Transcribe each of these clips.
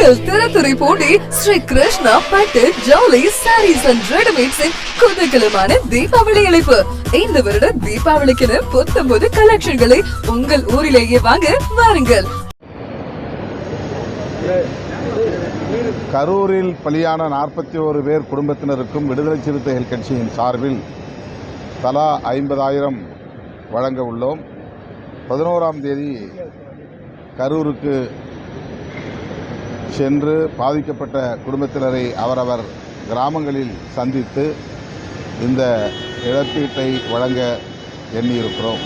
உங்கள் திறத்துறை போட்டி ஸ்ரீ கிருஷ்ணா பட்டு ஜவுளி சாரீஸ் அண்ட் ரெடிமேட்ஸின் குதகலமான தீபாவளி அழைப்பு இந்த வருட தீபாவளிக்கென புத்தம்போது கலெக்ஷன்களை உங்கள் ஊரிலேயே வாங்க வாருங்கள். கரூரில் பலியான நாற்பத்தி ஓரு பேர் குடும்பத்தினருக்கும் விடுதலை சிறுத்தைகள் கட்சியின் சார்பில் தலா ஐம்பதாயிரம் வழங்க உள்ளோம். பதினோராம் தேதி கரூருக்கு சென்று பாதிக்கப்பட்ட குடும்பத்தினரை அவரவர் கிராமங்களில் சந்தித்து இந்த இழப்பீட்டை வழங்க எண்ணியிருக்கிறோம்.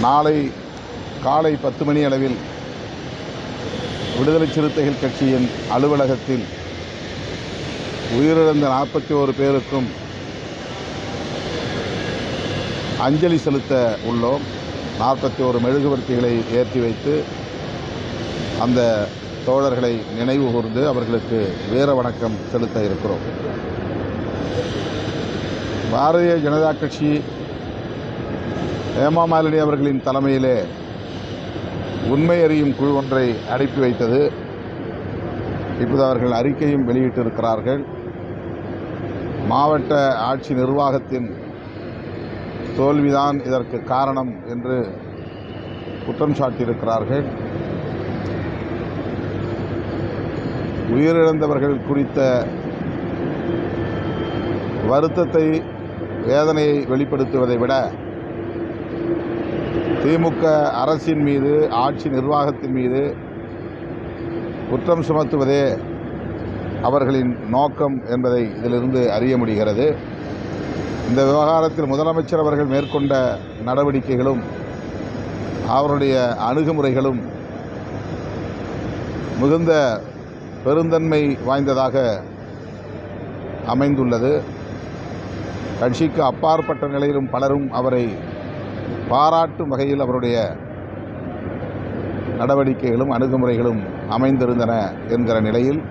நாளை காலை பத்து மணி அளவில் விடுதலை சிறுத்தைகள் கட்சியின் அலுவலகத்தில் உயிரிழந்த நாற்பத்தி ஓரு பேருக்கும் அஞ்சலி செலுத்த உள்ளோம். நாற்பத்தி ஒரு மெழுகுவர்த்திகளை ஏற்றி வைத்து அந்த தோழர்களை நினைவு கூர்ந்து அவர்களுக்கு வீர வணக்கம் செலுத்த இருக்கிறோம். பாரதிய ஜனதா கட்சி ஹேமா மாலினி அவர்களின் தலைமையிலே உண்மை அறியும் குழு ஒன்றை அனுப்பி வைத்தது. இப்போது அவர்கள் அறிக்கையும் வெளியிட்டிருக்கிறார்கள். மாவட்ட ஆட்சி நிர்வாகத்தின் தோல்விதான் இதற்கு காரணம் என்று குற்றம் சாட்டியிருக்கிறார்கள். உயிரிழந்தவர்கள் குறித்த வருத்தத்தை வேதனையை வெளிப்படுத்துவதை விட திமுக அரசின் மீது ஆட்சி நிர்வாகத்தின் மீது குற்றம் சுமத்துவதே அவர்களின் நோக்கம் என்பதை இதிலிருந்து அறிய முடிகிறது. இந்த விவகாரத்தில் முதலமைச்சர் அவர்கள் மேற்கொண்ட நடவடிக்கைகளும் அவருடைய அணுகுமுறைகளும் மிகுந்த பெருந்தன்மை வாய்ந்ததாக அமைந்துள்ளது. கட்சிக்கு அப்பாற்பட்ட நிலையிலும் பலரும் அவரை பாராட்டும் வகையில் அவருடைய நடவடிக்கைகளும் அணுகுமுறைகளும் அமைந்திருந்தன என்கிற நிலையில்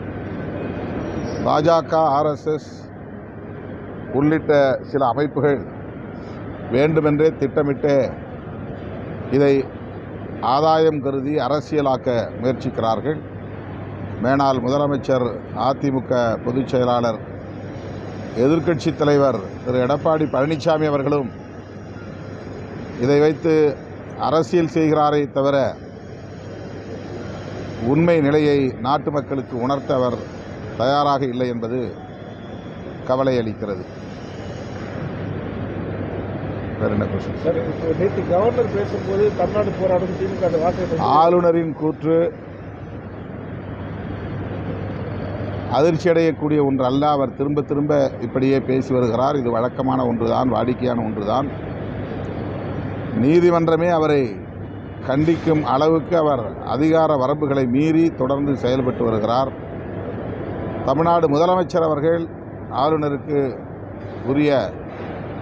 பாஜக ஆர்எஸ்எஸ் உள்ளிட்ட சில அமைப்புகள் வேண்டுமென்றே திட்டமிட்டே இதை ஆதாயம் கருதி அரசியலாக்க முயற்சிக்கிறார்கள். மேனால் முதலமைச்சர் அதிமுக பொதுச் செயலாளர் எதிர்க்கட்சித் தலைவர் திரு. எடப்பாடி பழனிசாமி அவர்களும் இதை வைத்து அரசியல் செய்கிறாரே தவிர உண்மை நிலையை நாட்டு மக்களுக்கு உணர்த்த அவர் தயாராக இல்லை என்பது கவலை அளிக்கிறது ஆளுநரின் கூற்று அதிர்ச்சி அடையக்கூடிய ஒன்று அல்ல. அவர் திரும்ப திரும்ப இப்படியே பேசி வருகிறார். இது வழக்கமான ஒன்றுதான் வாடிக்கையான ஒன்றுதான். நீதிமன்றமே அவரை கண்டிக்கும் அளவுக்கு அவர் அதிகார வரம்புகளை மீறி தொடர்ந்து செயல்பட்டு வருகிறார். தமிழ்நாடு முதலமைச்சர் அவர்கள் ஆளுநருக்கு உரிய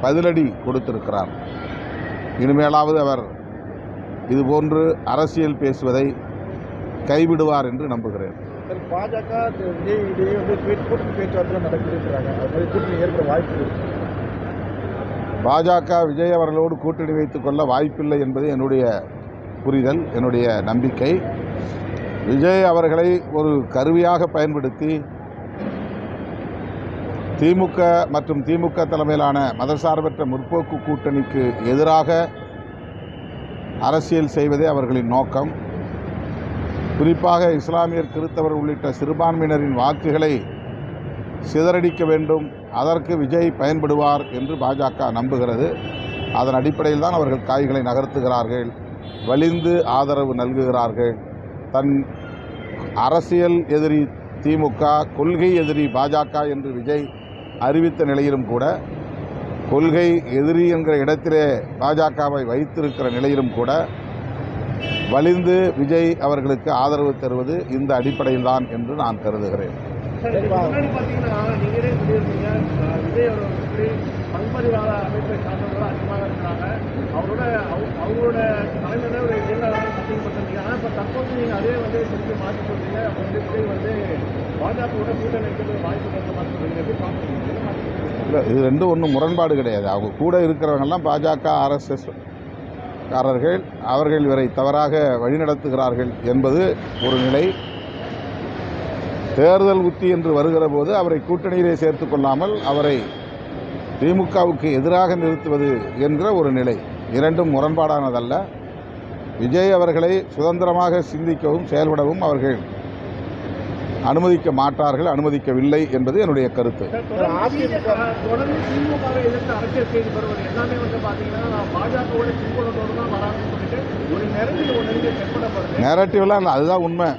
பதிலடி கொடுத்திருக்கிறார். இனிமேலாவது அவர் இதுபோன்று அரசியல் பேசுவதை கைவிடுவார் என்று நம்புகிறேன். பாஜக இடையே வந்து கூட்டணி பேச்சுவார்த்தை நடக்குதுன்றாங்க அது மாதிரி கூட்டணி ஏற்பட வாய்ப்பு பாஜக விஜய் அவர்களோடு கூட்டணி வைத்துக் கொள்ள வாய்ப்பில்லை என்பது என்னுடைய புரிதல் என்னுடைய நம்பிக்கை. விஜய் அவர்களை ஒரு கருவியாக பயன்படுத்தி திமுக மற்றும் திமுக தலைமையிலான மதசார்பற்ற முற்போக்கு கூட்டணிக்கு எதிராக அரசியல் செய்வதே அவர்களின் நோக்கம். குறிப்பாக இஸ்லாமியர் கிறித்தவர் உள்ளிட்ட சிறுபான்மையினரின் வாக்குகளை சிதறடிக்க வேண்டும். அதற்கு விஜய் பயன்படுவார் என்று பாஜக நம்புகிறது. அதன் அடிப்படையில் தான் அவர்கள் காய்களை நகர்த்துகிறார்கள். வலிந்து ஆதரவு நல்குகிறார்கள். தன் அரசியல் எதிரி திமுக கொள்கை எதிரி பாஜக என்று விஜய் அறிவித்த நிலையிலும் கூட கொள்கை எதிரி என்கிற இடத்திலே பாஜகவை வைத்திருக்கிற நிலையிலும் கூட வலிந்து விஜய் அவர்களுக்கு ஆதரவு தருவது இந்த அடிப்படையில் தான் என்று நான் கருதுகிறேன். முன்னாடி அமைப்பை சார்ந்தவர்கள் அதிகமாக இருக்கிறாங்க. அவரோட அவங்களோட தலைமையில ஒரு வந்து திருப்பி மாற்றி சொல்றீங்க வந்து வந்து பாஜகவோட கூட்டணி இருக்கிறது வாய்ப்பு இருக்கிற மாதிரி இல்லை இது ரெண்டும் ஒன்றும் முரண்பாடு கிடையாது. அவங்க கூட இருக்கிறவங்கெல்லாம் பாஜக ஆர்எஸ்எஸ் காரர்கள் அவர்கள் இவரை தவறாக வழிநடத்துகிறார்கள் என்பது ஒரு நிலை. தேர்தல் உத்தி என்று வருகிற போது அவரை கூட்டணியிலே சேர்த்து கொள்ளாமல் அவரை திமுகவுக்கு எதிராக நிறுத்துவது என்கிற ஒரு நிலை. இரண்டும் முரண்பாடானதல்ல. விஜய் அவர்களை சுதந்திரமாக சிந்திக்கவும் செயல்படவும் அவர்கள் அனுமதிக்க மாட்டார்கள் அனுமதிக்கவில்லை என்பது என்னுடைய கருத்து. நேரட்டிவ்லாம் இல்லை அதுதான் உண்மை.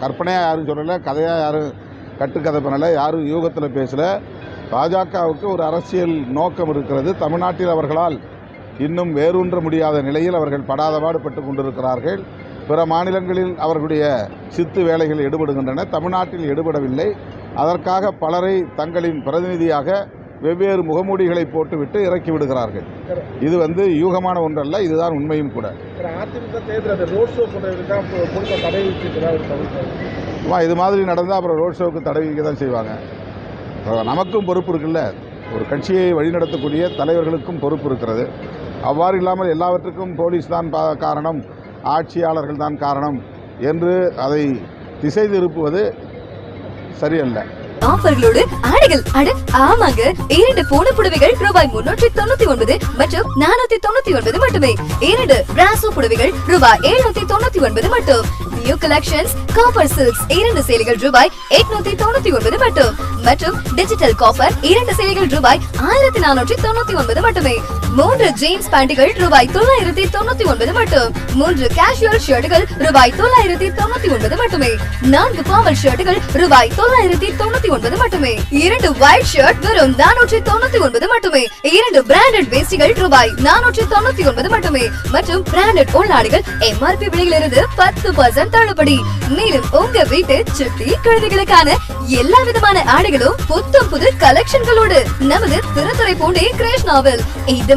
கற்பனையாக யாரும் சொல்லலை கதையாக யாரும் கட்டுக்கதை பண்ணலை யாரும் யூகத்தில் பேசலை. பாஜகவுக்கு ஒரு அரசியல் நோக்கம் இருக்கிறது. தமிழ்நாட்டில் அவர்களால் இன்னும் வேரூன்ற முடியாத நிலையில் அவர்கள் படாத பாடுபட்டு கொண்டிருக்கிறார்கள். பிற மாநிலங்களில் அவர்களுடைய சித்து வேலைகள் எடுபடுகின்றன தமிழ்நாட்டில் எடுபடவில்லை அதற்காக பலரை தங்களின் பிரதிநிதியாக வெவ்வேறு முகமூடிகளை போட்டுவிட்டு இறக்கி விடுகிறார்கள். இது வந்து யூகமான ஒன்றல்ல இதுதான் உண்மையும் கூட. இது மாதிரி நடந்தால் அப்புறம் ரோட் ஷோவுக்கு தடை வைக்க தான் செய்வாங்க. நமக்கும் பொறுப்பு இருக்குல்ல. ஒரு கட்சியை வழிநடத்தக்கூடிய தலைவர்களுக்கும் பொறுப்பு இருக்கிறது. அவ்வாறு இல்லாமல் எல்லாவற்றுக்கும் போலீஸ் தான் காரணம் ஆட்சியாளர்கள் தான் காரணம் என்று அதை திசை திருப்புவது சரியல்ல. ஆஃபர்களோடு ஆடைகள் அட ஆமாங்க. இரண்டு போன புடவைகள் ரூபாய் முன்னூற்றி தொண்ணூத்தி ஒன்பது மற்றும் நானூத்தி தொண்ணூத்தி ஒன்பது மட்டுமே. இரண்டு பிராசோ புடவைகள் ரூபாய் எழுநூத்தி தொண்ணூத்தி ஒன்பது மட்டும். நியூ கலெக்ஷன்ஸ் காப்பர் சில்க்ஸ் இரண்டு சேலைகள் ரூபாய் எட்நூத்தி தொண்ணூத்தி ஒன்பது மட்டும். மற்றும் டிஜிட்டல் காப்பர் இரண்டு சேலைகள் ரூபாய் ஆயிரத்தி நானூற்றி தொண்ணூத்தி ஒன்பது மட்டுமே. மூன்று ஜீன்ஸ் பேண்டுகள் ரூபாய் தொள்ளாயிரத்தி தொண்ணூத்தி ஒன்பது மட்டும். மூன்று கேஷுவல் ஷர்ட்டுகள் ரூபாய் தொள்ளாயிரத்தி தொண்ணூத்தி ஒன்பது மட்டுமே. நான்கு ஃபார்மல் ஷர்ட்டுகள் ரூபாய் தொள்ளாயிரத்தி தொண்ணூத்தி ஒன்பது மட்டுமே. இரண்டு ஒயிட் ஷர்ட் வெறும் நானூற்றி தொண்ணூத்தி ஒன்பது மட்டுமே. இரண்டு பிராண்டட் வேஸ்டிகள் ரூபாய் நானூற்றி தொண்ணூத்தி ஒன்பது மட்டுமே. மற்றும் பிராண்டட் உள்நாடுகள் எம்ஆர்பி விலையிலிருந்து பத்து பர்சன்ட் தள்ளுபடி. மேலும் உங்க வீட்டு சுட்டி குழந்தைகளுக்கான எல்லா விதமான ஆடைகளும் புத்தம் புது கலெக்ஷன்களோடு நமது திருத்துறை பூண்டி கிருஷ்ணாவில் இது